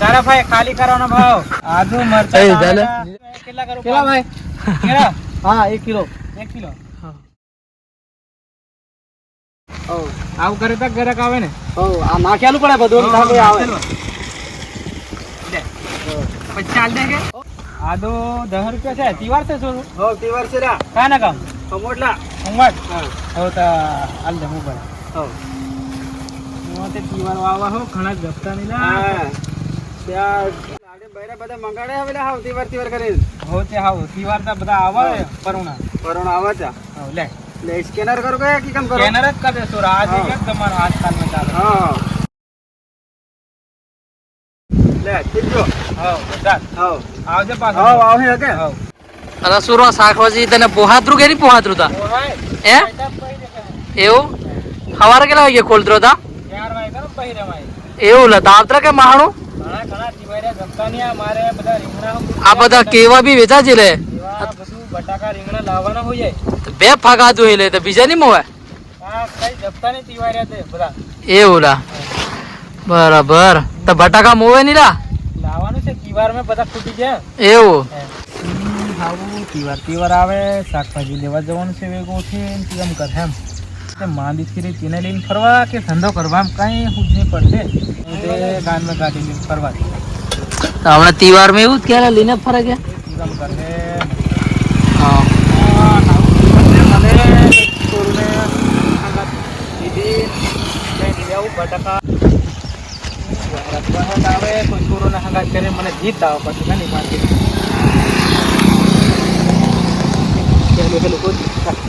તારા ભાઈ ખાલી કરવાનો ભાવ. આદુ મરચાં. કેટલા કરું કેટલા ભાઈ? હા એક કિલો. એક કિલો. હા. આવું કરે તો ગરક આવે ને. હો આ નાખેલું પડે બધું આવે. લે. પછી ચાલ દે કે? આદુ દસ રૂપિયા છે. તિવાર છે શું હો તિવાર છે રા. કા ના કામ? કમોટલા ઉમટ હા. હવે તો હાલ દે મોબાઈલ. હો હું તિવાર વાવા હો ઘણા જ ગપતા નહીં લા. સ્કેનર કરો કે કી કામ કરો? સ્કેનર જ કરી દેશો આજ હા. એક તમારો આજકાલમાં ચાલે હા લે ઠીક હવ બધા હો. આવજે પાછો. હો આવે હે. કે હવ અલા સુરો શાકભાજી તને પોહાતરું કે નહીં પોહાતરું તા? હે. એવું? સવારે કેટલા વાગે ખોલતરો તા? એવું લતા દાવતરા કે મહાણું? આ મારે બધા રીંગણા આ બધા કેવા બી વેચા છે લે. બટાકા રીંગણા લાવવાના હોય બે ફગાતું જોઈ લે તો બીજા નહીં મોવા એવું લા બરાબર. તો બટાકા મોવે નહીં લા? લાવવાનું છે તિવાર મેં બધા ખૂટી ગયા. એવું. આવું તિવાર તિવાર આવે શાકભાજી લેવા જવાનું છે વેગો છે એમ કરે એમ તે માં દીકરી તેને લઈને ફરવા કે ધંધો કરવા? કાંઈ હુજ નહીં પડશે. તે ગાનમાં ગાડી લઈને ફરવા તો હમણાં તહેવારમાં એવું જ ક્યારે લઈને ફરે કે? હા આવે કોઈ ચોરોને હંગાત કરે મને જીત આવે પછી ઘણી માર્કેટ પેલું પેલું કોઈ